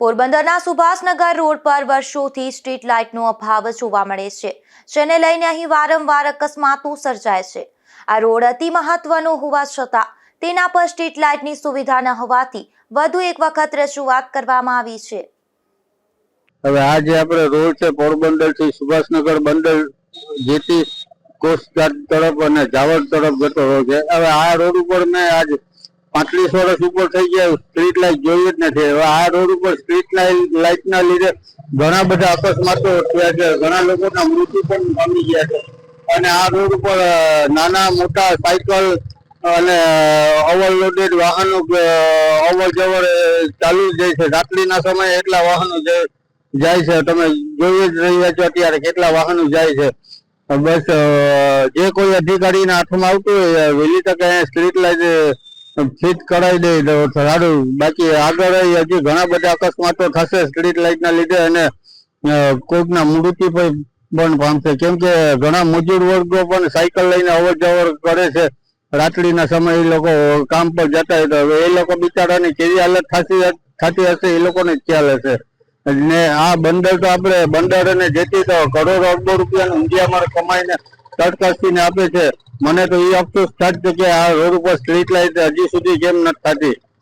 પોરબંદરના સુભાષનગર રોડ પર વર્ષોથી સ્ટ્રીટ લાઇટનો અભાવ જોવા મળે છે, જેને લઈને અહીં વારંવાર અકસ્માતો સર્જાય છે. આ રોડ અતિ મહત્વનો હોવા છતાં, તેના પર સ્ટ્રીટ લાઇટની સુવિધા ન હોવાથી વધુ એક વખત રજૂઆત કરવામાં આવી છે. હવે આ જે આપણે રોડ છે પોરબંદરથી સુભાષનગર બંદર જેથી કોસ્ટગાર્ડ તરફ અને જાવર તરફ જતો રોડ છે. હવે આ રોડ ઉપર મેં આજ પાંત્રીસ વર્ષ ઉપર થઈ ગયા સ્ટ્રીટ લાઇટ જોઈ જ નથી. હવે આ રોડ ઉપર સ્ટ્રીટ લાઇટ ના લીધે ઘણા બધા અકસ્માતો થયા છે. ઘણા લોકોના મૃત્યુ પણ પામી ગયા છે. અને આ રોડ ઉપર નાના મોટા સાયકલ અને ઓવરલોડેડ વાહનો અવર જવર ચાલુ જાય છે. રાત્રિના સમયે એટલા વાહનો જાય છે. તમે જોઈ જ રહ્યા છો અત્યારે કેટલા વાહનો જાય છે. બસ જે કોઈ અધિકારીના હાથમાં આવતું હોય વહેલી તકે સ્ટ્રીટ લાઇટ ફિટ કરાવી દે તો સારું બાકી આગળ હજી ઘણા બધા અકસ્માતો થશે સ્ટ્રીટ લાઇટના લીધે અને કોઈકના મૃત્યુ પણ પામશે. કેમ કે ઘણા મજૂર વર્ગો પણ સાયકલ લઈને અવર જવર કરે છે. રાત્રિના સમયે એ લોકો કામ પર જતા હોય તો હવે એ લોકો બિચારાની કેવી હાલત થતી થતી હશે એ લોકોને ખ્યાલ હશે. ને આ બંદર તો આપણે બંદર અને જેથી તો કરોડો અરબો રૂપિયાનું ઊંધિયામાં કમાઈને તડકાસીને આપે છે. મને તો એ અફસોસ થાય છે કે આ રોડ ઉપર સ્ટ્રીટ લાઇટ હજી સુધી કેમ નથી થતી.